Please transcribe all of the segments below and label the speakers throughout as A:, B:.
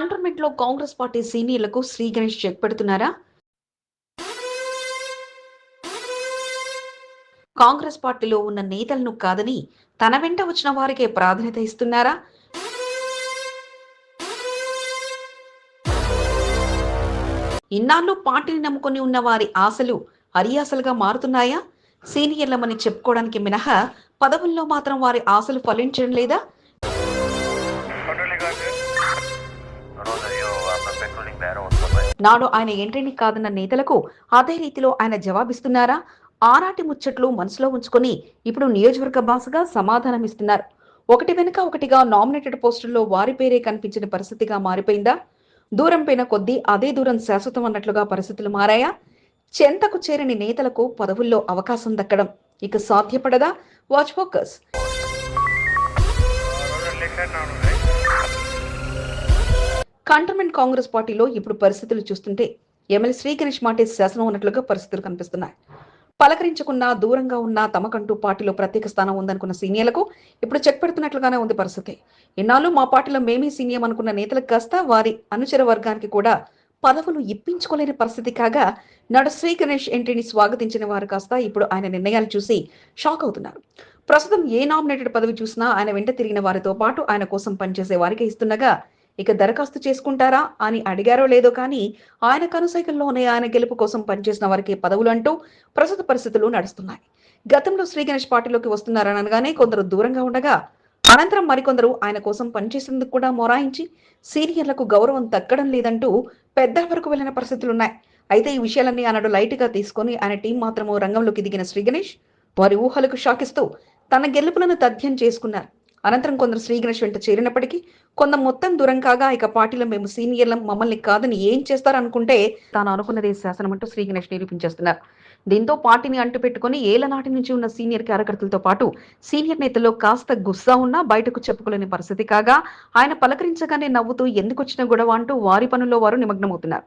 A: కంటోన్మెంట్లో Congress party సీనియర్లకు Shri Ganesh check పెడుతున్నారా? కాంగ్రెస్ పార్టీలో ఉన్న నేతలను కాదని తన వెంట వచ్చిన వారికే ప్రాధాన్యత ఇస్తున్నారా? ఇన్నాళ్ళు పార్టీని నమ్ముకొని ఉన్న వారి ఆశలు అరియాసలుగా మారుతున్నాయా? సీనియర్లమని చెప్పుకోవడానికి మినహా పదవుల్లో మాత్రం వారి ఆశలు ఫలించడం లేదా? నాడు ఆయన ఎంట్రీని కాదన్న నేతలకు అదే రీతిలో ఆయన జవాబిస్తున్నారా? ఆనాటి ముచ్చట్లు మనసులో ఉంచుకొని ఇప్పుడు నియోజకవర్గ భాషగా సమాధానమిస్తున్నారు ఒకటి వెనుక ఒకటిగా నామినేటెడ్ పోస్టుల్లో వారి పేరే కనిపించిన పరిస్థితిగా మారిపోయిందా? దూరం పైన కొద్దీ అదే దూరం శాశ్వతం అన్నట్లుగా పరిస్థితులు మారాయా? చెంతకు చేరని నేతలకు పదవుల్లో అవకాశం దక్కడం ఇక సాధ్యపడదా? Watch focus. కంటర్మెంట్ కాంగ్రెస్ పార్టీలో ఇప్పుడు పరిస్థితులు చూస్తుంటే ఎమ్మెల్యే శ్రీకరిష్ మాటే శాసనం ఉన్నట్లుగా పరిస్థితులు కనిపిస్తున్నాయి. పలకరించకున్నా దూరంగా ఉన్న తమకంటూ పార్టీలో ప్రత్యేక స్థానం ఉందనుకున్న సీనియర్లకు ఇప్పుడు చెక్ పెడుతున్నట్లుగానే ఉంది పరిస్థితి. ఇన్నాళ్ళు మా పార్టీలో మేమే సీనియం అనుకున్న నేతలకు కాస్త వారి అనుచర వర్గానికి కూడా పదవులు ఇప్పించుకోలేని పరిస్థితి కాగా నడు శ్రీ గణేష్ ఎంట్రీని స్వాగతించిన వారు కాస్త ఇప్పుడు ఆయన నిర్ణయాలు చూసి షాక్ అవుతున్నారు. ప్రస్తుతం ఏ నామినేటెడ్ పదవి చూసినా ఆయన వెంట తిరిగిన వారితో పాటు ఆయన కోసం పనిచేసే వారికి ఇస్తుండగా ఇక దరఖాస్తు చేసుకుంటారా అని అడిగారో లేదో కానీ ఆయన కనుసైకల్లోనే ఆయన గెలుపు కోసం పనిచేసిన వారికి పదవులు అంటూ ప్రస్తుత పరిస్థితులు నడుస్తున్నాయి. గతంలో శ్రీ గణేష్ పార్టీలోకి వస్తున్నారని అనగానే కొందరు దూరంగా ఉండగా అనంతరం మరికొందరు ఆయన కోసం పనిచేసేందుకు కూడా మొరాయించి సీనియర్లకు గౌరవం తగ్గడం లేదంటూ పెద్దల వరకు వెళ్ళిన పరిస్థితులున్నాయి. అయితే ఈ విషయాలన్నీ ఆనాడు లైట్గా తీసుకొని ఆయన టీం మాత్రము రంగంలోకి దిగిన శ్రీ గణేష్. వారి ఊహలకు షాకిస్తూ తన గెలుపులను తథ్యం చేసుకున్నారు. అనంతరం కొందరు శ్రీ గణేష్ వెంట చేరినప్పటికీ కొంత మొత్తం దూరం కాగా ఇక పార్టీలో మేము సీనియర్లం మమ్మల్ని కాదని ఏం చేస్తారనుకుంటే తాను అనుకున్నదే శాసనం అంటూ శ్రీగణేష్ నిరూపించేస్తున్నారు. దీంతో పార్టీని అంటుపెట్టుకుని ఏళ్ళ నాటి నుంచి ఉన్న సీనియర్ కార్యకర్తలతో పాటు సీనియర్ నేతల్లో కాస్త గుస్సా ఉన్నా బయటకు చెప్పుకోలేని పరిస్థితి కాగా ఆయన పలకరించగానే నవ్వుతూ ఎందుకు వచ్చిన గొడవ అంటూ వారి పనుల్లో వారు నిమగ్నమవుతున్నారు.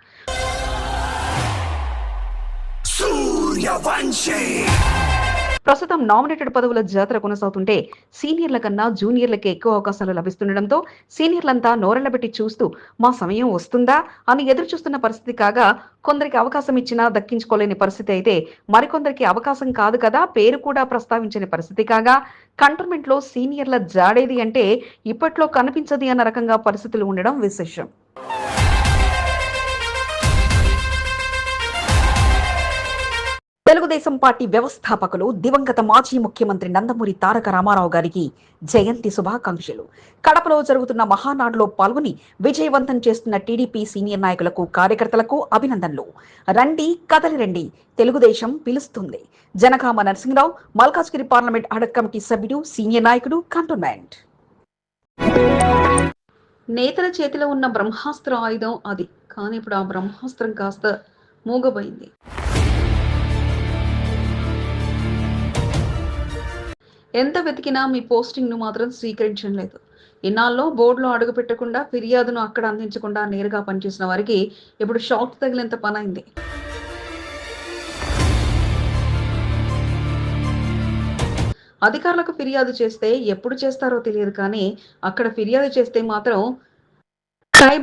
A: ప్రస్తుతం నామినేటెడ్ పదవుల జాతర కొనసాగుతుంటే సీనియర్ల కన్నా జూనియర్లకే ఎక్కువ అవకాశాలు లభిస్తుండటంతో సీనియర్లంతా నోరెళ్ళబెట్టి చూస్తూ మా సమయం వస్తుందా? అని ఎదురు చూస్తున్న పరిస్థితి కాగా కొందరికి అవకాశం ఇచ్చినా దక్కించుకోలేని పరిస్థితి అయితే మరికొందరికి అవకాశం కాదు కదా పేరు కూడా ప్రస్తావించని పరిస్థితి కాగా కంటోన్మెంట్లో సీనియర్ల జాడేది అంటే ఇప్పట్లో కనిపించది అన్న రకంగా పరిస్థితులు ఉండడం విశేషం. తెలుగుదేశం పార్టీ వ్యవస్థాపకులు దివంగత మాజీ ముఖ్యమంత్రి నందమూరి తారక రామారావు గారికి జయంతి శుభాకాంక్షలు. కడపలో జరుగుతున్న మహానాడులో పాల్గొని విజయవంతం చేస్తున్న టీడీపీ సీనియర్ నాయకులకు కార్యకర్తలకు అభినందనలు. రండి కదలి రండి తెలుగుదేశం పిలుస్తుంది. Janagama Narasimharao Malkajgiri parliament ad hoc committee సభ్యుడు సీనియర్ నాయకుడు కంటోన్మెంట్. నేతల చేతిలో ఉన్న బ్రహ్మాస్త్ర ఆయుధం అది. కానీ ఇప్పుడు ఆ బ్రహ్మాస్త్రం కాస్త మూగబోయింది. ఎంత వెతికినా మీ పోస్టింగ్ను మాత్రం స్వీకరించడం లేదు. ఇన్నాళ్ళు బోర్డులో అడుగు పెట్టకుండా ఫిర్యాదును అక్కడ అందించకుండా నేరుగా పనిచేసిన వారికి ఇప్పుడు షాక్ తగిలేంత పనైంది. అధికారులకు ఫిర్యాదు చేస్తే ఎప్పుడు చేస్తారో తెలియదు కానీ అక్కడ ఫిర్యాదు చేస్తే మాత్రం ట్రై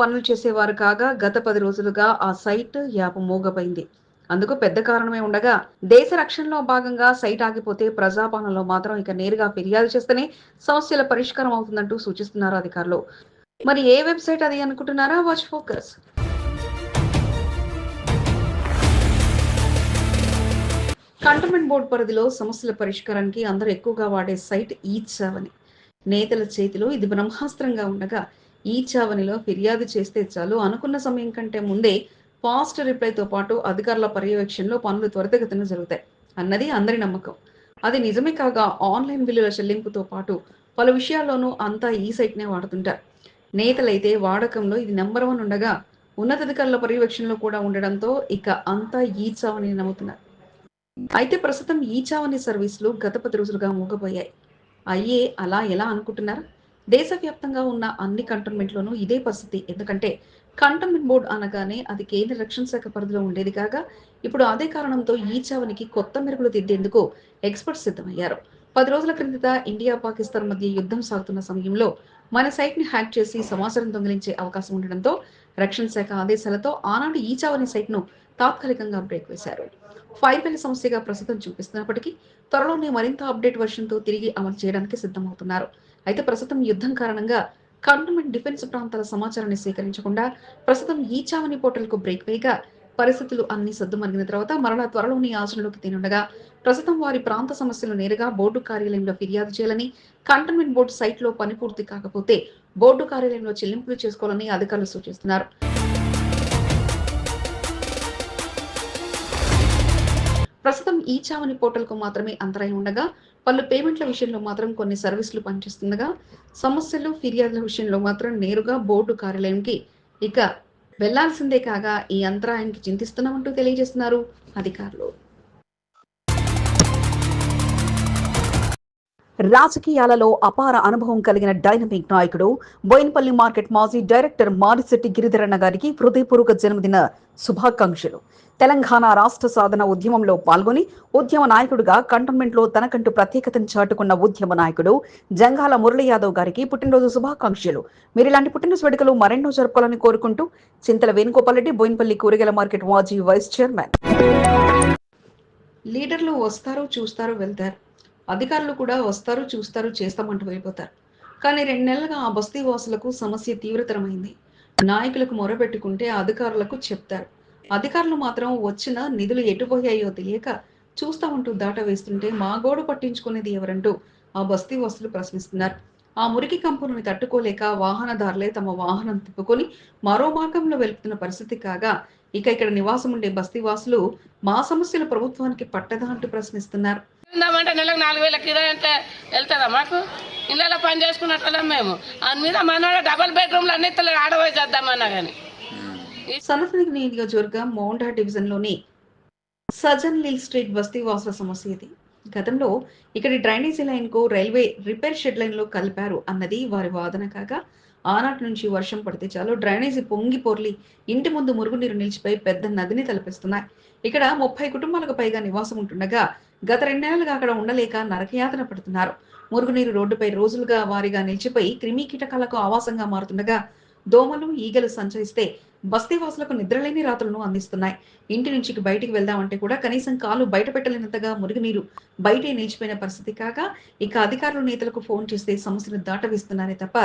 A: పనులు చేసేవారు కాగా గత పది రోజులుగా ఆ సైట్ యాప్ మోగపోయింది. అందుకు పెద్ద కారణమే ఉండగా దేశ రక్షణలో భాగంగా సైట్ ఆగిపోతే ప్రజాపాలనలో మాత్రం ఇక నేరుగా ఫిర్యాదు చేస్తేనే సమస్యల పరిష్కారం అవుతుందంటూ సూచిస్తున్నారు అధికారులు. మరి ఏ వెబ్సైట్ అది అనుకుంటున్నారా? వాచ్ ఫోకస్ కంటోన్మెంట్ బోర్డు పరిధిలో సమస్యల పరిష్కారానికి అందరూ ఎక్కువగా వాడే సైట్ ఈ చావని నేతల చేతిలో ఇది బ్రహ్మాస్త్రంగా ఉండగా ఈ చావనిలో ఫిర్యాదు చేస్తే చాలు అనుకున్న సమయం కంటే ముందే ఫాస్ట్ రిప్లైతో పాటు అధికారుల పర్యవేక్షణలో పనులు త్వరితగతిన జరుగుతాయి అన్నది అందరి నమ్మకం. అది నిజమే కాగా ఆన్లైన్ బిల్లుల చెల్లింపుతో పాటు పలు విషయాల్లోనూ అంతా ఈ సైట్నే వాడుతుంటారు. నేతలైతే వాడకంలో ఇది నెంబర్ వన్ ఉండగా ఉన్నతాధికారుల పర్యవేక్షణలో కూడా ఉండడంతో ఇక అంతా ఈ చావని నమ్ముతున్నారు. అయితే ప్రస్తుతం ఈ చావని సర్వీసులు గత పది రోజులుగా మూగపోయాయి. అయ్యే అలా ఎలా అనుకుంటున్నారు? దేశవ్యాప్తంగా ఉన్న అన్ని కంటోన్మెంట్లోనూ ఇదే పరిస్థితి. ఎందుకంటే కంటోన్మెంట్ బోర్డు అనగానే అది కేంద్ర రక్షణ శాఖ పరిధిలో ఉండేది కాగా ఇప్పుడు అదే కారణంతో ఈ చావనికి కొత్త మెరుగులు దిద్దేందుకు ఎక్స్పర్ట్స్ సిద్ధమయ్యారు. పది రోజుల క్రిందట ఇండియా పాకిస్తాన్ మధ్య యుద్ధం సాగుతున్న సమయంలో మన సైట్ని హ్యాక్ చేసి సమాచారం దొంగిలించే అవకాశం ఉండడంతో రక్షణ శాఖ ఆదేశాలతో ఆనాడు ఈ చావని సైట్ను తాత్కాలికంగా బ్రేక్ వేశారు. ఫైర్వెల్ సమస్యగా ప్రస్తుతం చూపిస్తున్నప్పటికీ త్వరలోనే మరింత అప్డేట్ వర్షన్తో తిరిగి అమలు చేయడానికి సిద్ధమవుతున్నారు. అయితే ప్రస్తుతం యుద్ధం కారణంగా కంటోన్మెంట్ డిఫెన్స్ ప్రాంతాల సమాచారాన్ని సేకరించకుండా ప్రస్తుతం ఈ చావని బ్రేక్ వేయగా పరిస్థితులు అన్ని సద్దుమరిగిన తర్వాత మరలా త్వరలోని ఆచరణలోకి తినుండగా ప్రస్తుతం వారి ప్రాంత సమస్యలు నేరుగా బోర్డు కార్యాలయంలో ఫిర్యాదు చేయాలని కంటోన్మెంట్ బోర్డు సైట్లో పని పూర్తి కాకపోతే బోర్డు కార్యాలయంలో చెల్లింపులు చేసుకోవాలని అధికారులు సూచిస్తున్నారు. ప్రస్తుతం ఈ చావని పోర్టల్కు మాత్రమే అంతరాయం ఉండగా పలు పేమెంట్ల విషయంలో మాత్రం కొన్ని సర్వీసులు పనిచేస్తుండగా సమస్యలు ఫిర్యాదుల విషయంలో మాత్రం నేరుగా బోర్డు కార్యాలయంకి. ఇక వెళ్ళాల్సిందే కాగా ఈ అంతరాయానికి చింతిస్తున్నామంటూ తెలియజేస్తున్నారు అధికారులు. రాజకీయాలలో అపార అనుభవం కలిగిన డైనమిక్ నాయకుడు బోయిన్పల్లి మార్కెట్ మాజీ డైరెక్టర్ మారిశెట్టి గిరిధరన్న గారికి హృదయపూర్వక జన్మదిన శుభాకాంక్షలు. తెలంగాణ రాష్ట్ర సాధన ఉద్యమంలో పాల్గొని ఉద్యమ నాయకుడిగా కంటోన్మెంట్లో తనకంటూ ప్రత్యేకతను చాటుకున్న ఉద్యమ నాయకుడు జంగాల మురళి యాదవ్ గారికి పుట్టినరోజు శుభాకాంక్షలు. మీరు ఇలాంటి పుట్టినరోజు వేడుకలు మరెన్నో జరుపుకోవాలని కోరుకుంటూ చింతల వేణుగోపాల్ రెడ్డి బోయిన్పల్లి కూరగాయల మార్కెట్ మాజీ వైస్ చైర్మన్. లీడర్లు వస్తారు చూస్తారు వెళ్తారు. అధికారులు కూడా వస్తారు చూస్తారు చేస్తామంటూ వెళ్ళిపోతారు. కానీ రెండు నెలలుగా ఆ బస్తీ వాసులకు సమస్య తీవ్రతరమైంది. నాయకులకు మొరపెట్టుకుంటే అధికారులకు చెప్తారు. అధికారులు మాత్రం వచ్చిన నిధులు ఎటుపోయాయో తెలియక చూస్తామంటూ దాట వేస్తుంటే మా గోడు పట్టించుకునేది ఎవరంటూ ఆ బస్తీ వాసులు ప్రశ్నిస్తున్నారు. ఆ మురికి కంపును తట్టుకోలేక వాహనదారులే తమ వాహనం తిప్పుకొని మరో మార్గంలో వెళ్తున్న పరిస్థితి కాగా ఇక ఇక్కడ నివాసం ఉండే బస్తీవాసులు మా సమస్యలు ప్రభుత్వానికి పట్టదా అంటూ ప్రశ్నిస్తున్నారు.
B: ఉందామంటే నెలకు నాలుగు వేల కిరాయి అంటే వెళ్తుందా మాకు? ఇళ్ళలో పని చేసుకున్నట్లం మేము. దాని మీద మనోడ డబల్ బెడ్రూమ్లు అన్ని ఇస్తలేదు ఆడవే చేద్దామన్నా కానీ
A: సనతనగిరి నియోజకవర్గం మౌండా డివిజన్లోని సజన్ లీల్ స్ట్రీట్ బస్తీ వాసుల సమస్య ఇది. గతంలో ఇక్కడి డ్రైనేజీ లైన్కు రైల్వే రిపేర్ షెడ్ లైన్లో కలిపారు అన్నది వారి వాదన కాగా ఆనాటి నుంచి వర్షం పడితే చాలు డ్రైనేజీ పొంగి పొర్లి ఇంటి ముందు మురుగునీరు నిలిచిపోయి పెద్ద నదిని తలపిస్తున్నాయి. ఇక్కడ ముప్పై కుటుంబాలకు పైగా నివాసం ఉంటుండగా గత రెండేళ్ళుగా అక్కడ ఉండలేక నరకయాతన పడుతున్నారు. మురుగునీరు రోడ్డుపై రోజులుగా వారిగా నిలిచిపోయి క్రిమి కీటకాలకు ఆవాసంగా మారుతుండగా దోమలు ఈగలు సంచరిస్తే బస్తీవాసులకు నిద్రలేని రాత్రులను అందిస్తున్నాయి. ఇంటి నుంచి బయటికి వెళ్దామంటే కూడా కనీసం కాలు బయట పెట్టలేనంతగా మురుగునీరు బయటే నిలిచిపోయిన పరిస్థితి కాగా ఇక అధికారులు నేతలకు ఫోన్ చేస్తే సమస్యను దాటవేస్తున్నారే తప్ప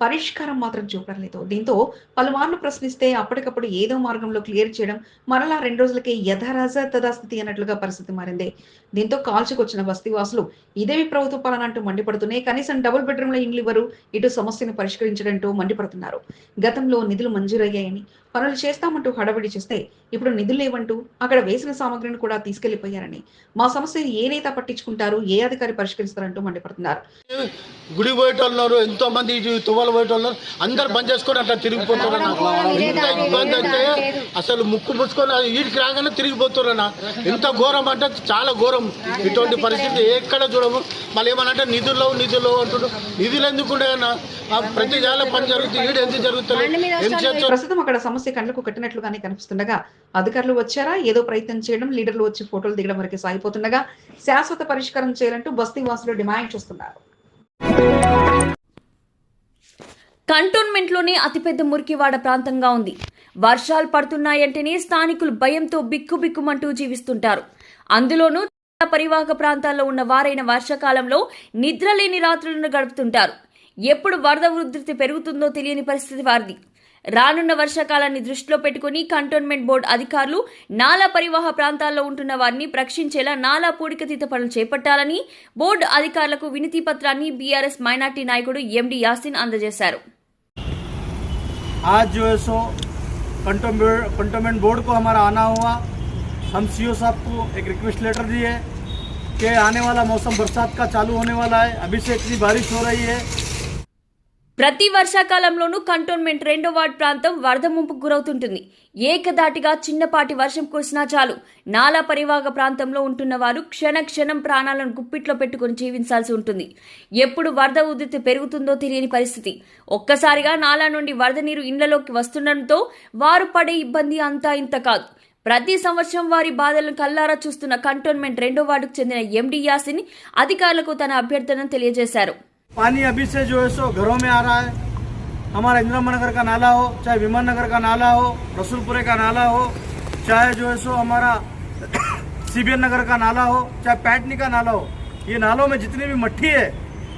A: పరిష్కారం మాత్రం చూపలేదు దీంతో పలుమార్లు ప్రశ్నిస్తే అప్పటికప్పుడు ఏదో మార్గంలో క్లియర్ చేయడం మరలా రెండు రోజులకే యథారాజ తదాస్థితి అన్నట్లుగా పరిస్థితి మారింది. దీంతో కాల్చుకొచ్చిన బస్తీవాసులు ఇదేవి ప్రభుత్వ పాలన అంటూ మండిపడుతూనే కనీసం డబుల్ బెడ్రూమ్ల ఇండ్లు ఇవ్వరు ఇటు సమస్యను పరిష్కరించడంటూ మండిపడుతున్నారు. గతంలో నిధులు మంజూరయ్యాయని పనులు చేస్తామంటూ హడావిడి చేస్తే ఇప్పుడు నిధులు లేవంటూ అక్కడ వేసిన సామగ్రిని కూడా తీసుకెళ్ళిపోయారని మా సమస్య ఏ నేత పట్టించుకుంటారు? ఏ అధికారి పరిష్కరిస్తారంటూ మండిపడుతున్నారు.
C: గుడి పోయేటోళ్ళు ఎంతో మంది తువ్వలు పోయేటోళ్ళు అందరు బంద్ చేసుకొని అట్లా తిరిగిపోతున్నారు ఎంత ఇబ్బంది అంటే అసలు ముక్కు ముసుకొని వీడికి రాగానే తిరిగిపోతున్నా ఎంత ఘోరం అంటే చాలా ఘోరం. ఇటువంటి పరిస్థితి ఎక్కడ చూడము. మళ్ళీ ఏమనంటే నిధులు నిధులు అంటున్నారు నిధులు ఎందుకు ఉండేనా ప్రతి జాల పని జరుగుతుంది ఈడు ఎందుకు జరుగుతుంది ఏం చేస్తారు
A: ప్రస్తుతం అక్కడ సమస్య కళ్ళకు కట్టినట్లుగానే కనిపిస్తుండగా అధికారులు వచ్చారా? ఏదో ప్రయత్నం చేయడం లీడర్లు వచ్చి ఫోటోలు దిగడం వరకు సాగిపోతుండగా శాశ్వత పరిష్కారం చేయాలంటూ బస్తీ వాసులు డిమాండ్ చేస్తున్నారు.
D: కంటోన్మెంట్లోనే అతిపెద్ద మురికివాడ ప్రాంతంగా ఉంది. వర్షాలు పడుతున్నాయంటేనే స్థానికులు భయంతో బిక్కుబిక్కుమంటూ జీవిస్తుంటారు. అందులోనూ పరివాహక ప్రాంతాల్లో ఉన్న వారైన వర్షాకాలంలో నిద్రలేని రాత్రులను గడుపుతుంటారు. ఎప్పుడు వరద ఉధృతి పెరుగుతుందో తెలియని పరిస్థితి వారిది రానున్న వర్షాకాలాన్ని దృష్టిలో పెట్టుకుని కంటోన్మెంట్ బోర్డు అధికారులు నాలా పరివాహ ప్రాంతాల్లో ఉంటున్న వారిని రక్షించేలా నాలా పూడికతీత పనులు చేపట్టాలని బోర్డు అధికారులకు వినతి పత్రాన్ని బీఆర్ఎస్ మైనార్టీ నాయకుడు ఎండి యాసిన్ అందజేశారు
E: आज जो है सो कंटोनमेंट कंटोनमेंट बोर्ड को हमारा आना हुआ हम सी साहब को एक रिक्वेस्ट लेटर दिए कि आने वाला मौसम बरसात का चालू होने वाला है अभी से इतनी बारिश हो रही है
D: ప్రతి వర్షాకాలంలోనూ కంటోన్మెంట్ రెండో వార్డ్ ప్రాంతం వరద ముంపుకు గురవుతుంటుంది. ఏకదాటిగా చిన్నపాటి వర్షం కురిసినా చాలు. నాలా పరివాహక ప్రాంతంలో ఉంటున్న వారు క్షణ క్షణం ప్రాణాలను గుప్పిట్లో పెట్టుకుని జీవించాల్సి ఉంటుంది. ఎప్పుడు వరద ఉధృతి పెరుగుతుందో తెలియని పరిస్థితి. ఒక్కసారిగా నాలా నుండి వరద నీరు ఇండ్లలోకి వస్తుండటంతో వారు పడే ఇబ్బంది అంతా ఇంత కాదు. ప్రతి సంవత్సరం వారి బాధలను కల్లారా చూస్తున్న కంటోన్మెంట్ రెండో వార్డుకు చెందిన ఎండి యాసిన్ అధికారులకు తన అభ్యర్థనను తెలియజేశారు.
E: पानी अभी से जो है सो घरों में आ रहा है। हमारा इंदिरा नगर का नाला हो, चाहे विमान नगर का नाला हो, रसूलपुरे का नाला हो, चाहे जो है सो हमारा सीबीएन नगर का नाला हो, चाहे पैटनी का नाला हो, ये नालों में जितनी भी मट्टी है,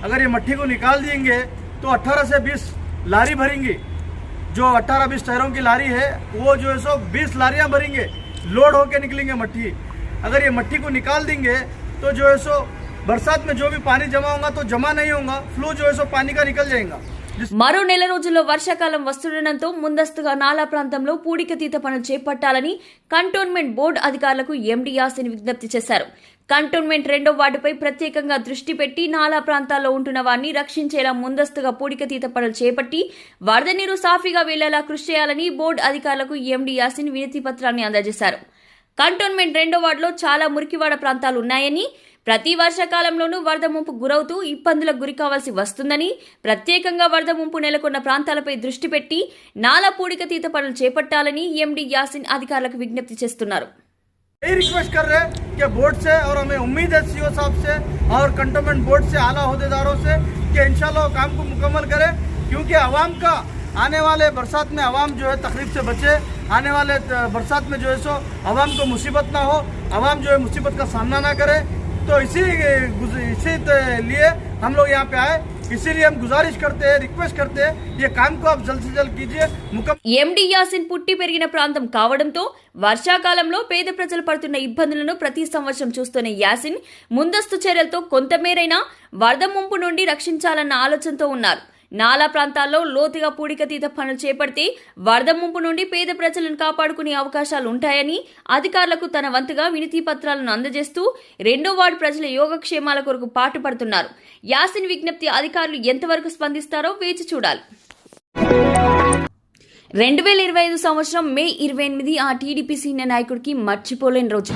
E: अगर ये मट्टी को निकाल देंगे तो 18 से 20 लारी भरेंगी। जो 18 बीस टायरों की लारी है, वो जो है सो 20 लारियाँ भरेंगे, लोड होके निकलेंगे मट्टी। अगर ये मट्टी को निकाल देंगे तो जो है सो बरसात में जो भी पानी जमा होगा तो जमा नहीं होगा फ्लो जो है सो पानी का निकल जाएगा जिस
D: మరో నెల రోజుల్లో వర్షాకాలం వస్తుండటంతో ముందస్తుగా నాలా ప్రాంతంలో పూడికతీత పనులు చేపట్టాలని కంటోన్మెంట్ బోర్డు అధికారులకు ఎండీ యాసిన్ విజ్ఞప్తి చేశారు కంటోన్మెంట్ రెండో వార్డుపై ప్రత్యేకంగా దృష్టి పెట్టి నాలా ప్రాంతాల్లో ఉంటున్న వారిని రక్షించేలా ముందస్తుగా పూడికతీత పనులు చేపట్టి వరద నీరు సాఫీగా వెళ్లేలా కృషి చేయాలని బోర్డు అధికారులకు ఎండీ యాసిన్ వినతి పత్రాన్ని అందజేశారు కంటోన్మెంట్ రెండో వార్డులో చాలా మురికివాడ ప్రాంతాలు ఉన్నాయని ప్రతి వర్షాకాలంలోనూ వరద ముంపు గురవుతూ ఇబ్బందులకు గురి కావాల్సి వస్తుందని ప్రత్యేకంగా వరద ముంపు నెలకొన్న ప్రాంతాలపై దృష్టి పెట్టి నాలా పూడికతీత పనులు చేపట్టాలని ఎండీ యాసిన్ అధికారులకు విజ్ఞప్తి చేస్తున్నారు
E: यही रिक्वेस्ट कर रहे हैं कि बोर्ड से और हमें उम्मीद है सीओ साहब से और कंटोनमेंट बोर्ड से आला अहदेदारों से कि इंशाल्लाह वो काम को मुकम्मल करें क्योंकि आवाम का आने वाले बरसात में आवाम जो है तकलीफ से बचे आने वाले अ, बरसात में जो है सो आवाम को मुसीबत ना हो आवाम जो है मुसीबत का सामना ना करे तो इसी अ, गुज- इसी त- लिए हम लोग यहाँ पे आए इसीलिए हम गुजारिश करते हैं रिक्वेस्ट करते हैं ये काम को आप जल्द से जल्द कीजिए मुकम्मल
D: ఎండీ యాసిన్ పుట్టి పెరిగిన ప్రాంతం కావడంతో వర్షాకాలంలో పేద ప్రజలు పడుతున్న ఇబ్బందులను ప్రతి సంవత్సరం చూస్తున్న యాసిన్ ముందస్తు చర్యలతో కొంతమేరైనా వరద ముంపు నుండి రక్షించాలన్న ఆలోచనతో ఉన్నారు నాలా ప్రాంతాల్లో లోతుగా పూడికతీత పనులు చేపడితే వరద ముంపు నుండి పేద ప్రజలను కాపాడుకునే అవకాశాలు ఉంటాయని అధికారులకు తన వంతుగా వినతి పత్రాలను అందజేస్తూ రెండో వార్డు ప్రజల యోగక్షేమాల కొరకు పాటుపడుతున్నారు. యాసిన్ విజ్ఞప్తి అధికారులు ఎంతవరకు స్పందిస్తారో వేచి చూడాలి. రెండు వేల ఇరవై ఐదు సంవత్సరం మే ఇరవై ఎనిమిది ఆ టీడీపీ సీనియర్ నాయకుడికి మర్చిపోలేని రోజు.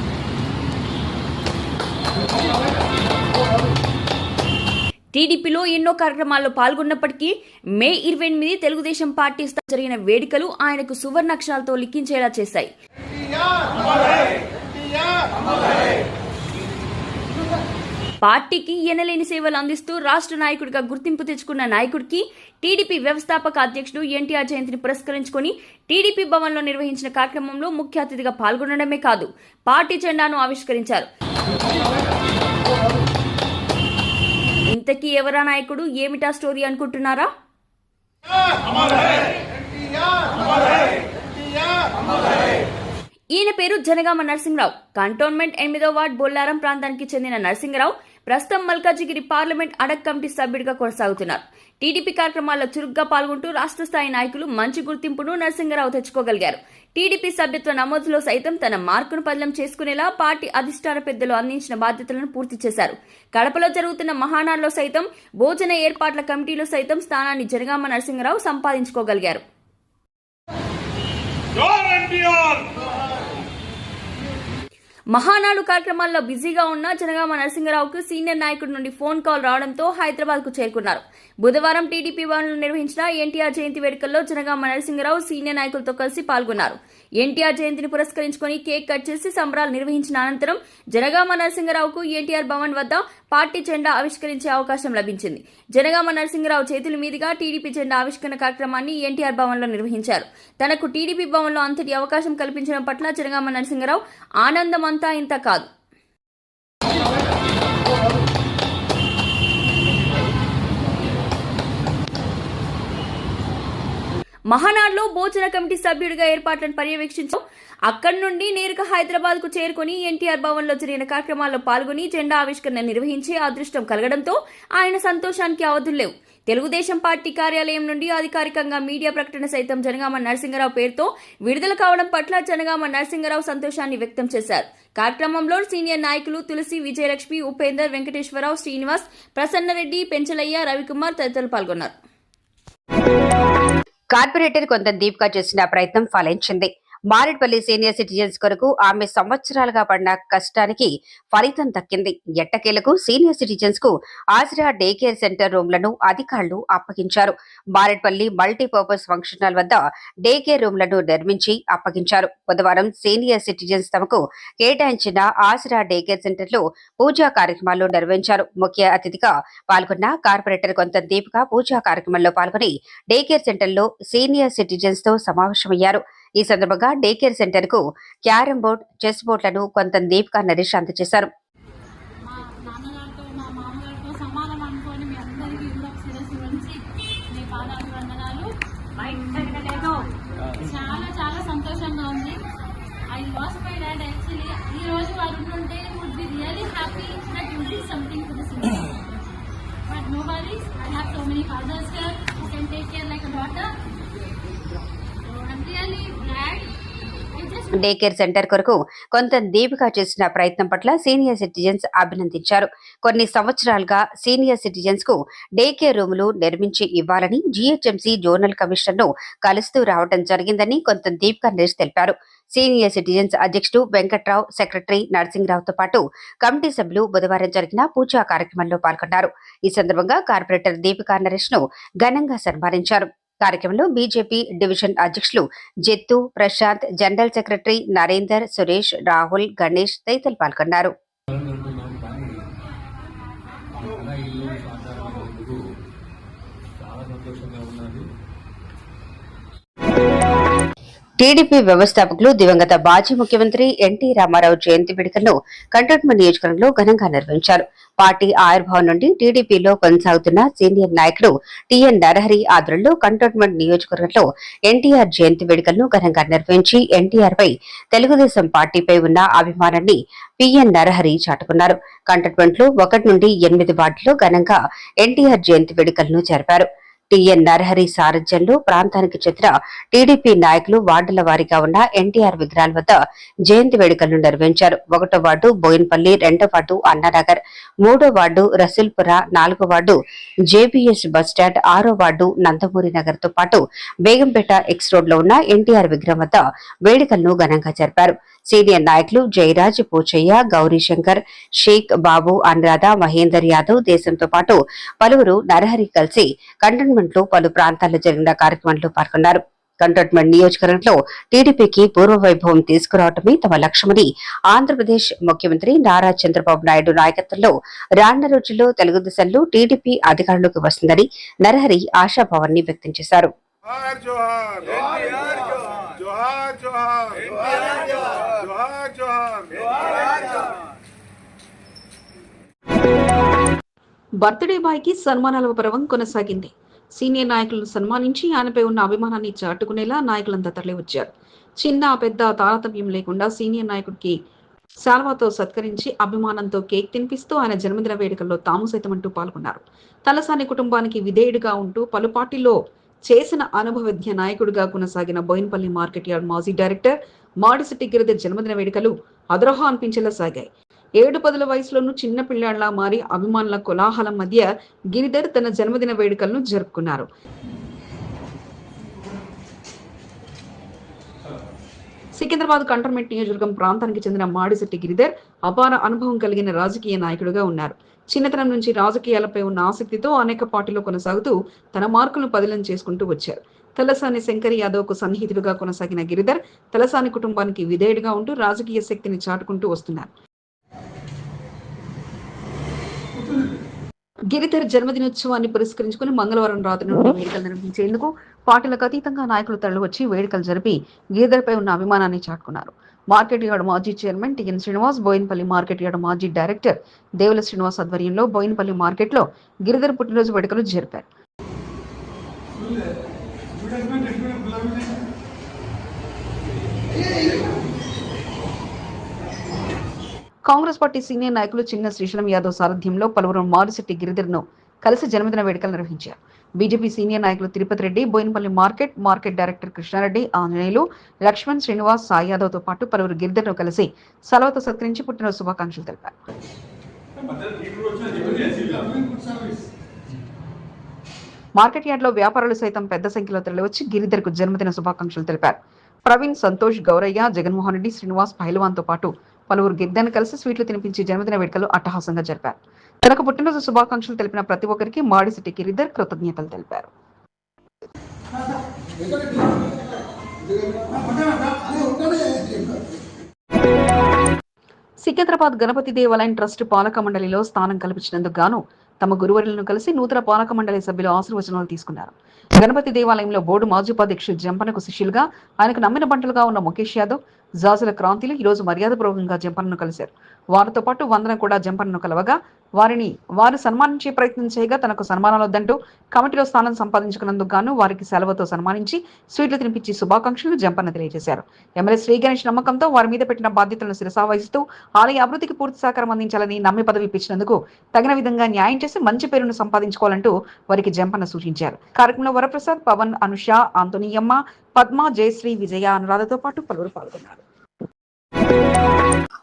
D: టీడీపీలో ఎన్నో కార్యక్రమాల్లో పాల్గొన్నప్పటికీ మే ఇరవై ఎనిమిది తెలుగుదేశం పార్టీ జరిగిన వేడుకలు ఆయనకు సువర్ణాక్షరాలతో లిఖించేలా చేశాయి. పార్టీకి ఎనలేని సేవలు అందిస్తూ రాష్ట్ర నాయకుడిగా గుర్తింపు తెచ్చుకున్న నాయకుడికి టీడీపీ వ్యవస్థాపక అధ్యక్షుడు ఎన్టీఆర్ జయంతిని పురస్కరించుకొని టీడీపీ భవన్లో నిర్వహించిన కార్యక్రమంలో ముఖ్య అతిథిగా పాల్గొనడమే కాదు పార్టీ జెండాను ఆవిష్కరించారు. ఇంతకీ ఎవరా నాయకుడు? ఏమిటా స్టోరీ అనుకుంటున్నారా? ఈయన పేరు జనగామ నరసింహరావు. కంటోన్మెంట్ ఎనిమిదో వార్డ్ బొల్లారం ప్రాంతానికి చెందిన నరసింహరావు ప్రస్తుతం మల్కాజిగిరి పార్లమెంట్ అడక్ కమిటీ సభ్యుడిగా కొనసాగుతున్నారు. టీడీపీ కార్యక్రమాల్లో చురుగ్గా పాల్గొంటూ రాష్ట్ర స్థాయి నాయకులు మంచి గుర్తింపును నరసింహరావు తెచ్చుకోగలిగారు. టీడీపీ సభ్యత్వ నమోదులో సైతం తన మార్కును పదిలం చేసుకునేలా పార్టీ అధిష్టాన పెద్దలు అందించిన బాధ్యతలను పూర్తి చేశారు. కడపలో జరుగుతున్న మహానాడులో సైతం భోజన ఏర్పాట్ల కమిటీలో సైతం స్థానాన్ని జనగామ నరసింహరావు సంపాదించుకోగలిగారు. మహానాడు కార్యక్రమాల్లో బిజీగా ఉన్న జనగామ నరసింహరావుకు సీనియర్ నాయకుడి నుండి ఫోన్ కాల్ రావడంతో హైదరాబాద్కు చేరుకున్నారు. బుధవారం టీడీపీ భవన్లో నిర్వహించిన ఎన్టీఆర్ జయంతి వేడుకల్లో జనగామ నరసింహరావు సీనియర్ నాయకులతో కలిసి పాల్గొన్నారు. ఎన్టీఆర్ జయంతిని పురస్కరించుకొని కేక్ కట్ చేసి సంబరాలు నిర్వహించిన అనంతరం జనగామ నరసింహరావుకు ఎన్టీఆర్ భవన్ వద్ద పార్టీ జెండా ఆవిష్కరించే అవకాశం లభించింది. జనగామ నరసింహరావు చేతుల మీదుగా టీడీపీ జెండా ఆవిష్కరణ కార్యక్రమాన్ని ఎన్టీఆర్ భవన్లో నిర్వహించారు. తనకు టీడీపీ భవన్లో అంతటి అవకాశం కల్పించడం పట్ల జనగామ నరసింహరావు ఆనందమంతా ఇంత కాదు. మహానాడులో భోజన కమిటీ సభ్యుడిగా ఏర్పాట్లను పర్యవేక్షించు అక్కడి నుండి నేరుగా హైదరాబాద్కు చేరుకుని ఎన్టీఆర్ భవన్లో జరిగిన కార్యక్రమాల్లో పాల్గొని జెండా ఆవిష్కరణ నిర్వహించే అదృష్టం కలగడంతో ఆయన సంతోషానికి అవధులు లేవు. తెలుగుదేశం పార్టీ కార్యాలయం నుండి అధికారికంగా మీడియా ప్రకటన సైతం జనగామ నరసింహరావు పేరుతో విడుదల కావడం పట్ల జనగామ నరసింహరావు సంతోషాన్ని వ్యక్తం చేశారు. కార్యక్రమంలో సీనియర్ నాయకులు తులసి విజయలక్ష్మి ఉపేందర్ వెంకటేశ్వరరావు శ్రీనివాస్ ప్రసన్నరెడ్డి పెంచలయ్య రవికుమార్ తదితరులు పాల్గొన్నారు.
F: కార్పొరేటర్ కొంత దీప్గా చేసిన ప్రయత్నం ఫలించింది. మారేడ్పల్లి సీనియర్ సిటిజన్స్ కొరకు ఆమె సంవత్సరాలుగా పడిన కష్టానికి ఫలితం దక్కింది. ఎట్టకేలకు సీనియర్ సిటిజన్స్కు ఆసిరా డే కేర్ సెంటర్ రూమ్లను అధికారులు అప్పగించారు. మారేడ్పల్లి మల్టీపర్పస్ ఫంక్షన్ హాల్ వద్ద డే కేర్ రూమ్లను నిర్మించి అప్పగించారు. బుధవారం సీనియర్ సిటిజన్స్ తమకు కేటాయించిన ఆసిరా డే కేర్ సెంటర్లో పూజా కార్యక్రమాలు నిర్వహించారు. ముఖ్య అతిథిగా పాల్గొన్న కార్పొరేటర్ కొంత దీపిక పూజా కార్యక్రమంలో పాల్గొని డే కేర్ సెంటర్లో సీనియర్ సిటిజన్స్తో సమావేశమయ్యారు. ఈ సందర్భంగా డే కేర్ సెంటర్కు క్యారం బోర్డ్ చెస్ బోర్డులను కొంత దీపికా నరేష్ అందజేశారు.
G: మా చాలా చాలా సంతోషంగా ఉంది. ఐ మై డాడ్ యాక్చువల్లీ ఈ రోజు వారు ఉంటుంటే would be really happy that you do something this but no worries I have so many fathers here who can take care like a daughter so I'm really glad I just
F: day care center కొరకు కొంత దీపిక చేసిన ప్రయత్నం పట్ల senior citizens అభినందించారు. కొన్ని సంవత్సరాలుగా senior సిటిజన్స్కు day care రూములు నిర్మించి ఇవ్వాలని జీహెచ్ఎంసీ జోనల్ కమిషనర్ను కలుస్తూ రావడం జరిగిందని కొంత దీపిక నరేష్ తెలిపారు. సీనియర్ సిటిజన్స్ అధ్యక్షుడు వెంకట్రావు సెక్రటరీ నరసింహరావుతో పాటు కమిటీ సభ్యులు బుధవారం జరిగిన పూజా కార్యక్రమంలో పాల్గొన్నారు. ఈ సందర్భంగా కార్పొరేటర్ దీపికా నరేష్ను ఘనంగా సన్మానించారు. కార్యక్రమంలో బీజేపీ డివిజన్ అధ్యక్షులు జెత్తు ప్రశాంత్ జనరల్ సెక్రటరీ నరేందర్ సురేష్ రాహుల్ గణేష్ తదితరులు పాల్గొన్నారు. టీడీపీ వ్యవస్థాపకులు దివంగత మాజీ ముఖ్యమంత్రి ఎన్టీ రామారావు జయంతి వేడుకలను కంటోన్మెంట్ నియోజకవర్గంలో ఘనంగా నిర్వహించారు. పార్టీ ఆవిర్భావం నుండి టీడీపీలో కొనసాగుతున్న సీనియర్ నాయకుడు టీఎన్ నరహరి ఆధ్వర్యంలో కంటోన్మెంట్ నియోజకవర్గంలో ఎన్టీఆర్ జయంతి వేడుకలను ఘనంగా నిర్వహించి ఎన్టీఆర్ పై తెలుగుదేశం పార్టీపై ఉన్న అభిమానాన్ని పిఎన్ నరహరి చాటుకున్నారు. కంటోన్మెంట్లో ఒకటి నుండి ఎనిమిది వార్డుల్లో ఘనంగా ఎన్టీఆర్ జయంతి వేడుకలను జరిపారు. టిఎన్ నరహరి సారథ్యంలో ప్రాంతానికి చెందిన టీడీపీ నాయకులు వార్డుల వారీగా ఉన్న ఎన్టీఆర్ విగ్రహాల వద్ద జయంతి వేడుకలను నిర్వహించారు. ఒకటో వార్డు బోయిన్పల్లి రెండో వార్డు అన్నానగర్ మూడో వార్డు రసూల్పుర నాలుగో వార్డు జేబీఎస్ బస్టాండ్ ఆరో వార్డు నందమూరి నగర్తో పాటు బేగంపేట ఎక్స్ రోడ్లో ఉన్న ఎన్టీఆర్ విగ్రహం వద్ద వేడుకలను ఘనంగా జరిపారు. సీనియర్ నాయకులు జయరాజ్ పోచయ్య గౌరీశంకర్ షేక్ బాబు అనురాధ మహేందర్ యాదవ్ దేశంతో పాటు పలువురు నరహరి కలిసి కంటోన్మెంట్ పార్లమెంట్లో పలు ప్రాంతాల్లో జరిగిన కార్యక్రమంలో పాల్గొన్నారు. కంటోన్మెంట్ నియోజకవర్గంలో టీడీపీకి పూర్వ వైభవం తీసుకురావటమే తమ లక్ష్యమని ఆంధ్రప్రదేశ్ ముఖ్యమంత్రి నారా చంద్రబాబు నాయుడు నాయకత్వంలో రాన్న రోజుల్లో తెలుగుదేశంలో టీడీపీ అధికారంలోకి వస్తుందని నరహరి ఆశాభావాన్ని వ్యక్తం చేశారు.
A: బర్త్డే బాయ్కి సన్మానాల పర్వం కొనసాగింది. సీనియర్ నాయకులను సన్మానించి ఆయనపై ఉన్న అభిమానాన్ని చాటుకునేలా నాయకులంతా తరలివచ్చారు. చిన్న పెద్ద తారతమ్యం లేకుండా సీనియర్ నాయకుడికి శాల్వాతో సత్కరించి అభిమానంతో కేక్ తినిపిస్తూ ఆయన జన్మదిన వేడుకల్లో తాము సైతం అంటూ పాల్గొన్నారు. తలసాని కుటుంబానికి విధేయుడిగా ఉంటూ పలు పార్టీలో చేసిన అనుభవజ్ఞ నాయకుడిగా కొనసాగిన బోయిన్పల్లి మార్కెట్ యార్డ్ మాజీ డైరెక్టర్ మాడిసిటి గిరిధర్ జన్మదిన వేడుకలు అదరహ అనిపించేలా సాగాయి. ఏడు పదుల వయసులోనూ చిన్న పిల్లాడిలా మారి అభిమానుల కోలాహలం మధ్య గిరిధర్ తన జన్మదిన వేడుకలను జరుపుకున్నారు. సికింద్రాబాద్ కంటోన్మెంట్ నియోజకవర్గం ప్రాంతానికి చెందిన మాడిశెట్టి గిరిధర్ అపార అనుభవం కలిగిన రాజకీయ నాయకుడిగా ఉన్నారు. చిన్నతనం నుంచి రాజకీయాలపై ఉన్న ఆసక్తితో అనేక పార్టీలో కొనసాగుతూ తన మార్కులను పదిలం చేసుకుంటూ వచ్చారు. తలసాని శంకర్ యాదవ్కు సన్నిహితుడుగా కొనసాగిన గిరిధర్ తలసాని కుటుంబానికి విధేయుడిగా ఉంటూ రాజకీయ శక్తిని చాటుకుంటూ వస్తున్నారు. గిరిధర్ జన్మదినోత్సవాన్ని పురస్కరించుకుని మంగళవారం రాత్రి నుండి వేడుకలు నిర్వహించేందుకు పార్టీలకు అతీతంగా నాయకులు తరలివచ్చి వేడుకలు జరిపి గిరిధర్పై ఉన్న అభిమానాన్ని చాటుకున్నారు. మార్కెట్ యార్డ్ మాజీ chairman TN Srinivas Bowenpally market yard మాజీ డైరెక్టర్ దేవుల శ్రీనివాస్ ఆధ్వర్యంలో బోయిన్పల్లి మార్కెట్లో గిరిధర్ పుట్టినరోజు వేడుకలు జరిపారు. కాంగ్రెస్ పార్టీ సీనియర్ నాయకులు చిన్న శ్రీశైలం యాదవ్ సారథ్యంలో పలువురు మారుశెట్టి గిరిధర్ను కలిసి జన్మదిన వేడుకలు నిర్వహించారు. బీజేపీ సీనియర్ నాయకులు Tirupati Reddy Boinapally market market director Krishnareddy Anjaneyulu Laxman Srinivas Sai యాదవ్తో పాటు పలువురు గిరిధర్ను కలిసి సెలవుతో సత్కరించి పుట్టినరోజు శుభాకాంక్షలు తెలిపారు. మార్కెట్ యార్డ్లో వ్యాపారులు సైతం పెద్ద సంఖ్యలో తరలివచ్చి గిరిధర్కు జన్మదిన శుభాకాంక్షలు తెలిపారు. ప్రవీణ్ సంతోష్ గౌరయ్య జగన్మోహన్ రెడ్డి శ్రీనివాస్ పైల్వాన్తో పాటు పలువురు గిద్దెను కలిసి స్వీట్లు తినిపించి జన్మదిన వేడుకలు అట్టహాసంగా జరిపారు. తనకు పుట్టినరోజు శుభాకాంక్షలు తెలిపిన ప్రతి ఒక్కరికి మాడిసిటీ రిద్దర్ కృతజ్ఞతలు తెలిపారు. సికింద్రాబాద్ గణపతి దేవాలయం ట్రస్ట్ పాలక మండలిలో స్థానం కల్పించినందుకు గాను తమ గురువరులను కలిసి నూతన పాలక మండలి సభ్యులు ఆశీర్వచనాలు తీసుకున్నారు. గణపతి దేవాలయంలో బోర్డు మాజీ ఉపాధ్యక్షుడు జంపనకు శిష్యులుగా ఆయనకు నమ్మిన బంటలుగా ఉన్న ముఖేష్ యాదవ్ జాజుల క్రాంతిలు ఈరోజు రోజు మర్యాదపూర్వకంగా జంపనను కలిశారు. వారితో పాటు వందన కూడా జంపనను కలవగా వారిని వారు సన్మానించే ప్రయత్నం చేయగా తనకు సన్మానాలు వద్దంటూ కమిటీలో స్థానం సంపాదించుకున్నందుకు గాను వారికి సెలవుతో సన్మానించి స్వీట్లు తినిపించి శుభాకాంక్షలు జంపన్న తెలియజేశారు. ఎమ్మెల్యే శ్రీ గణేష్ నమ్మకంతో వారి మీద పెట్టిన బాధ్యతలను శిరసావహిస్తూ ఆలయ అభివృద్ధికి పూర్తి సహకారం అందించాలని నమ్మి పదవి ఇప్పించినందుకు తగిన విధంగా న్యాయం చేసి మంచి పేరును సంపాదించుకోవాలంటూ వారికి జంపన్న సూచించారు. కార్యక్రమంలో వరప్రసాద్ పవన్ అనుష ఆంతోనియమ్మ పద్మ జయశ్రీ విజయ అనురాధతో పాటు పలువురు పాల్గొన్నారు.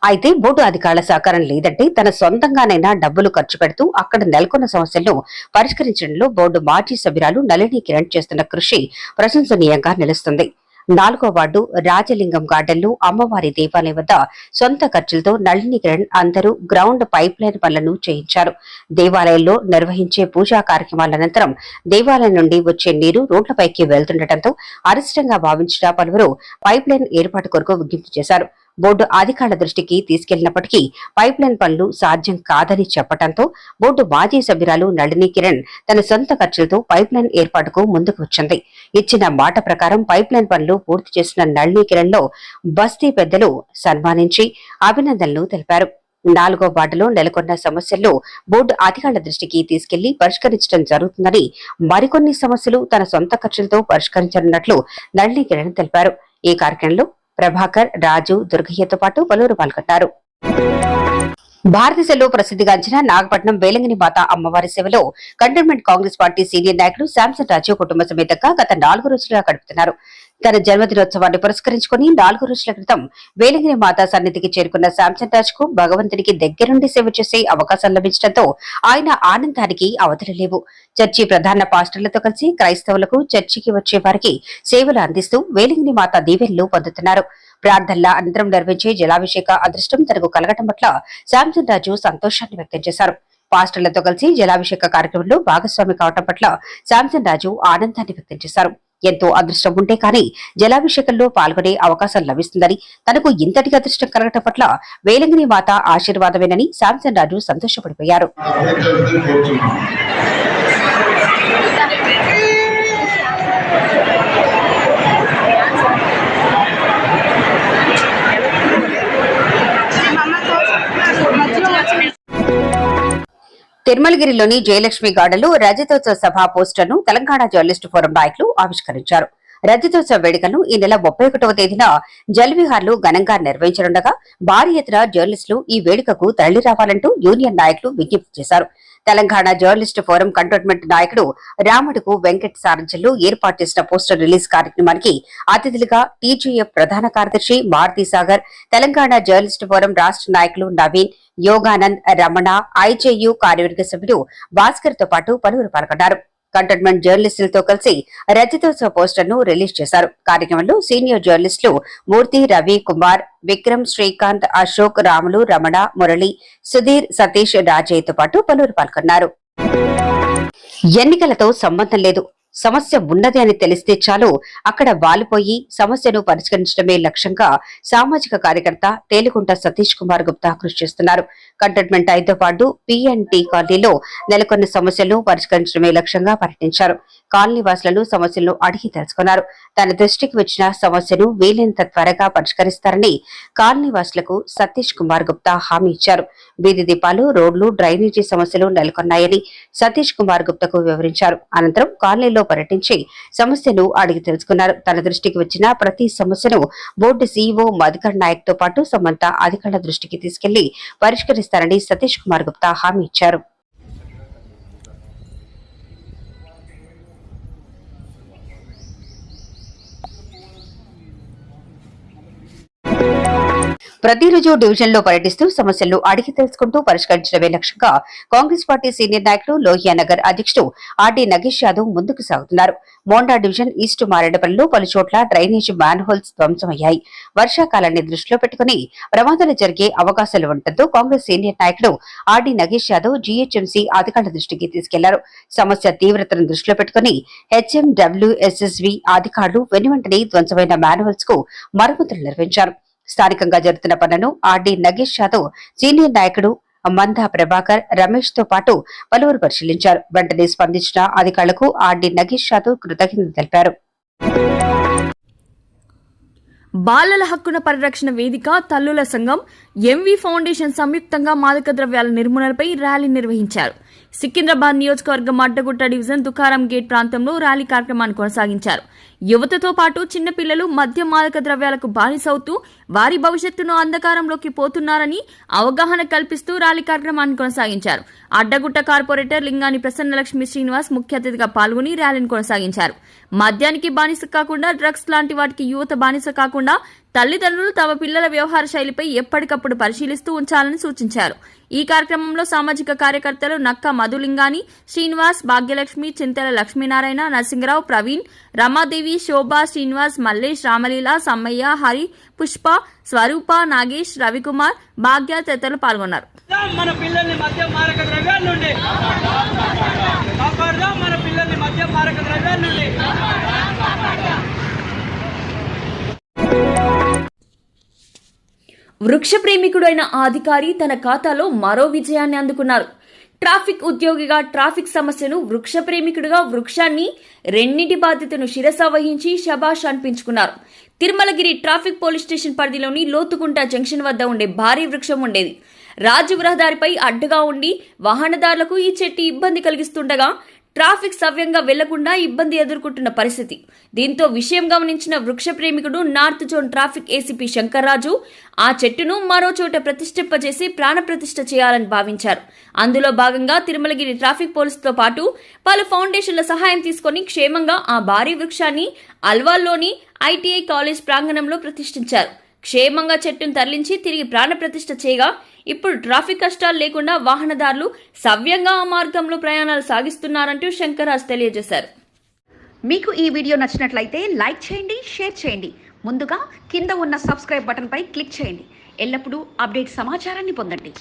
F: అయితే బోర్డు అధికారుల సహకారం లేదంటే తన సొంతంగానైనా డబ్బులు ఖర్చు పెడుతూ అక్కడ నెలకొన్న సమస్యలను పరిష్కరించడంలో బోర్డు మాజీ సభ్యురాలు నళిని కిరణ్ చేస్తున్న కృషి ప్రశంసనీయంగా నిలుస్తుంది. నాలుగో వార్డు రాజలింగం గార్డెన్లో అమ్మవారి దేవాలయం వద్ద సొంత ఖర్చులతో నళిని కిరణ్ అందరూ గ్రౌండ్ పైప్ లైన్ పనులను చేయించారు. దేవాలయంలో నిర్వహించే పూజా కార్యక్రమాల అనంతరం దేవాలయం నుండి వచ్చే నీరు రోడ్లపైకి వెళ్తుండటంతో అరిష్టంగా భావించిన పలువురు పైప్ లైన్ ఏర్పాటు కొరకు విజ్ఞప్తి చేశారు. బోర్డు అధికారుల దృష్టికి తీసుకెళ్ళినప్పటికీ పైప్ లైన్ పనులు సాధ్యం కాదని చెప్పడంతో బోర్డు మాజీ సభ్యురాలు నళిని కిరణ్ తన సొంత ఖర్చులతో పైప్ లైన్ ఏర్పాటుకు ముందుకు వచ్చింది. ఇచ్చిన మాట ప్రకారం పైప్ లైన్ పనులు పూర్తి చేసిన నళిని కిరణ్లో బస్తీ పెద్దలు సన్మానించి అభినందనలు తెలిపారు. నాలుగో వార్డులో నెలకొన్న సమస్యల్లో బోర్డు అధికారుల దృష్టికి తీసుకెళ్ళి పరిష్కరించడం జరుగుతుందని మరికొన్ని సమస్యలు తన సొంత ఖర్చులతో పరిష్కరించనున్నట్లు నళిని కిరణ్ తెలిపారు. ఈ కార్యక్రమంలో ప్రభాకర్ రాజు దుర్గయ్యతో పాటు పలువురు పాల్గొన్నారు భారతదేశంలో ప్రసిద్ధిగాంచిన నాగపట్నం వేలంగిని మాత అమ్మవారి సేవలో కంటోన్మెంట్ కాంగ్రెస్ పార్టీ సీనియర్ నాయకుడు శాంసన్ రాజు కుటుంబ సమేతంగా గత నాలుగు రోజులుగా గడుపుతున్నారు. తన జన్మదినోత్సవాన్ని పురస్కరించుకుని నాలుగు రోజుల క్రితం వేలంగిని మాతా సన్నిధికి చేరుకున్న శాంసన్ రాజ్కు భగవంతునికి దగ్గరుండి సేవ చేసే అవకాశం లభించడంతో ఆయన ఆనందానికి అవధులు లేవు. చర్చి ప్రధాన పాస్టర్లతో కలిసి క్రైస్తవులకు చర్చికి వచ్చే వారికి సేవలు అందిస్తూ వేలింగిని మాత దీవెనలు పొందుతున్నారు. ప్రార్థనల అనంతరం నిర్వహించే జలాభిషేక అదృష్టం తనకు కలగటం పట్ల శాంసన్ రాజు సంతోషాన్ని వ్యక్తం చేశారు. పాస్టర్లతో కలిసి జలాభిషేక కార్యక్రమంలో భాగస్వామి కావటం పట్ల శాంసన్ రాజు ఆనందాన్ని వ్యక్తం చేశారు. ఎంతో అదృష్టం ఉంటే కానీ జలాభిషేకంలో పాల్గొనే అవకాశం లభిస్తుందని తనకు ఇంతటి అదృష్టం కలగటం పట్ల వేలంగిని మాత ఆశీర్వాదమేనని శాంసన్ రాజు సంతోషపడిపోయారు. తిరుమలగిరిలోని జయలక్ష్మి గార్డెన్లో రజతోత్సవ సభ పోస్టర్ను తెలంగాణ జర్నలిస్టు ఫోరం నాయకులు ఆవిష్కరించారు. రజతోత్సవ వేడుకను ఈ నెల ముప్పై ఒకటవ తేదీన జల్విహార్లు ఘనంగా నిర్వహించనుండగా భారీ ఎత్తున జర్నలిస్టులు ఈ వేడుకకు తరలి రావాలంటూ యూనియన్ నాయకులు విజ్ఞప్తి చేశారు. తెలంగాణ జర్నలిస్టు ఫోరం కంటోన్మెంట్ నాయకుడు రాముడుకు వెంకట్ సారంజల్లు ఏర్పాటు చేసిన పోస్టర్ రిలీజ్ కార్యక్రమానికి అతిథులుగా టీజీఎఫ్ ప్రధాన కార్యదర్శి మారుతి సాగర్ తెలంగాణ జర్నలిస్టు ఫోరం రాష్ట్ర నాయకులు నవీన్ యోగానంద్ రమణ ఐజేయు కార్యవర్గ సభ్యుడు భాస్కర్తో పాటు పలువురు పాల్గొన్నారు. కంటోన్మెంట్ జర్నలిస్టులతో కలిసి రజతోత్సవ పోస్టర్ను రిలీజ్ చేశారు. కార్యక్రమంలో సీనియర్ జర్నలిస్టులు మూర్తి రవి కుమార్ విక్రమ్ శ్రీకాంత్ అశోక్ రాములు రమణ మురళి సుధీర్ సతీష్ రాజయ్యతో పాటు పలువురు పాల్గొన్నారు. ఎన్నికలతో సంబంధం లేదు. సమస్య ఉన్నది అని తెలిస్తే చాలు అక్కడ వాలిపోయి సమస్యను పరిష్కరించడమే లక్ష్యంగా సామాజిక కార్యకర్త తేలికుంట సతీష్ కుమార్ గుప్తా కృషి చేస్తున్నారు. కంటోన్మెంట్ ఐదో వార్డు పిఎన్టీ కాలనీలో నెలకొన్న సమస్యలను పరిష్కరించడమే లక్ష్యంగా పర్యటించారు. కాలనీ వాసులను సమస్యలను అడిగి తెలుసుకున్నారు. తన దృష్టికి వచ్చిన సమస్యను వీలైనంత త్వరగా పరిష్కరిస్తారని కాలనీ వాసులకు సతీష్ కుమార్ గుప్తా హామీ ఇచ్చారు. వీధి దీపాలు రోడ్లు డ్రైనేజీ సమస్యలు నెలకొన్నాయని సతీష్ కుమార్ గుప్తకు వివరించారు. అనంతరం కాలనీలో పర్యటించి సమస్యను అడిగి తెలుసుకున్నారు. తన దృష్టికి వచ్చిన ప్రతి సమస్యను బోర్డు సీఈఓ మధుకర్ నాయక్తో పాటు సంబంధ అధికారుల దృష్టికి తీసుకెళ్ళి పరిష్కరిస్తారని సతీష్ కుమార్ గుప్తా హామీ ఇచ్చారు. ప్రతిరోజు డివిజన్లో పర్యటిస్తూ సమస్యలను అడిగి తెలుసుకుంటూ పరిష్కరించడమే లక్ష్యంగా కాంగ్రెస్ పార్టీ సీనియర్ నాయకులు లోహియా నగర్ అధ్యక్షుడు ఆర్డీ నగేష్ యాదవ్ ముందుకు సాగుతున్నారు. మోండా డివిజన్ ఈస్ట్ మారేడపల్లిలో పలు చోట్ల డ్రైనేజ్ మ్యాన్ హోల్స్ ధ్వంసమయ్యాయి. వర్షాకాలాన్ని దృష్టిలో పెట్టుకుని ప్రమాదాలు జరిగే అవకాశాలు ఉండటంతో కాంగ్రెస్ సీనియర్ నాయకుడు ఆర్డీ నగేష్ యాదవ్ జీహెచ్ఎంసీ అధికారుల దృష్టికి తీసుకెళ్ళారు. సమస్య తీవ్రతను దృష్టిలో పెట్టుకుని హెచ్ఎండబ్ల్యూఎస్ఎస్వి అధికారులు వెనువెంటనే ధ్వంసమైన మ్యాన్హోల్స్కు మరమ్మతులు నిర్వహించారు. స్థానికంగా జరుగుతున్న పనులను ఆర్డి నగేష్ యాదవ్ సీనియర్ నాయకుడు మందా ప్రభాకర్ రమేష్తో పాటు పలువురు పరిశీలించారు. వెంటనే స్పందించిన అధికారులకు ఆర్డి నగేష్ యాదవ్ కృతజ్ఞతలు తెలిపారు.
D: బాలల హక్కుల పరిరక్షణ వేదిక తల్లుల సంఘం ఎంవి ఫౌండేషన్ సంయుక్తంగా మాదక ద్రవ్యాల నిర్మూలనపై ర్యాలీ నిర్వహించారు. సికింద్రాబాద్ నియోజకవర్గం అడ్డగుట్ట డివిజన్ దుకారం గేట్ ప్రాంతంలో ర్యాలీ కార్యక్రమాన్ని కొనసాగించారు. యువతతో పాటు చిన్నపిల్లలు మద్య మాదక ద్రవ్యాలకు బానిసవుతూ వారి భవిష్యత్తును అంధకారంలోకి పోతున్నారని అవగాహన కల్పిస్తూ ర్యాలీ కార్యక్రమాన్ని కొనసాగించారు. అడ్డగుట్ట కార్పొరేటర్ లింగాని ప్రసన్నలక్ష్మి శ్రీనివాస్ ముఖ్య అతిథిగా పాల్గొని ర్యాలీని కొనసాగించారు. మద్యానికి బానిస కాకుండా డ్రగ్స్ లాంటి వాటికి యువత బానిస కాకుండా తల్లిదండ్రులు తమ పిల్లల వ్యవహార శైలిపై ఎప్పటికప్పుడు పరిశీలిస్తూ ఉంచాలని సూచించారు. ఈ కార్యక్రమంలో సామాజిక కార్యకర్తలు నక్క మధులింగాని శ్రీనివాస్ భాగ్యలక్ష్మి చింతల లక్ష్మీనారాయణ నరసింగరావు ప్రవీణ్ రమాదేవి శోభ శ్రీనివాస్ మల్లేష్ రామలీల సమ్మయ్య హరి పుష్ప స్వరూప నాగేష్ రవికుమార్ భాగ్య తదితరులు పాల్గొన్నారు.
H: మన పిల్లల్ని మధ్య మారక ద్రవ్యాల నుండి. మన పిల్లల్ని మధ్య మారక ద్రవ్యాల నుండి.
D: వృక్ష ప్రేమికుడైన ఆ అధికారి తన ఖాతాలో మరో విజయాన్ని అందుకున్నారు. ట్రాఫిక్ ఉద్యోగిగా ట్రాఫిక్ సమస్యను వృక్ష ప్రేమికుడిగా వృక్షాన్ని రెండింటి బాధ్యతను శిరస వహించి శబాష్ అనిపించుకున్నారు. తిరుమలగిరి ట్రాఫిక్ పోలీస్ స్టేషన్ పరిధిలోని లోతుకుంట జంక్షన్ వద్ద ఉండే భారీ వృక్షం ఉండేది. రాజు రహదారిపై అడ్డుగా ఉండి వాహనదారులకు ఈ చెట్టు ఇబ్బంది కలిగిస్తుండగా ట్రాఫిక్ సవ్యంగా వెళ్ళకుండా ఇబ్బంది ఎదుర్కొంటున్న పరిస్థితి. దీంతో విషయం గమనించిన వృక్ష ప్రేమికుడు north zone traffic ACP Shankarraju ఆ చెట్టును మరో చోట ప్రతిష్ఠింపజేసి ప్రాణప్రతిష్ఠ చేయాలని భావించారు. అందులో భాగంగా తిరుమలగిరి ట్రాఫిక్ పోలీసుతో పాటు పలు ఫౌండేషన్ల సహాయం తీసుకొని క్షేమంగా ఆ భారీ వృక్షాన్ని అల్వాల్లోని ఐటీఐ కాలేజ్ ప్రాంగణంలో ప్రతిష్ఠించారు. క్షేమంగా చెట్టును తరలించి తిరిగి ప్రాణప్రతిష్ఠ చేయగా ఇప్పుడు ట్రాఫిక్ కష్టాలు లేకుండా వాహనదారులు సవ్యంగా ఆ మార్గంలో ప్రయాణాలు సాగిస్తున్నారంటూ శంకరాజ్ తెలియజేశారు.
A: మీకు ఈ వీడియో నచ్చినట్లయితే లైక్ చేయండి షేర్ చేయండి. ముందుగా కింద ఉన్న సబ్స్క్రైబ్ బటన్పై క్లిక్ చేయండి. ఎల్లప్పుడూ అప్డేట్ సమాచారాన్ని పొందండి.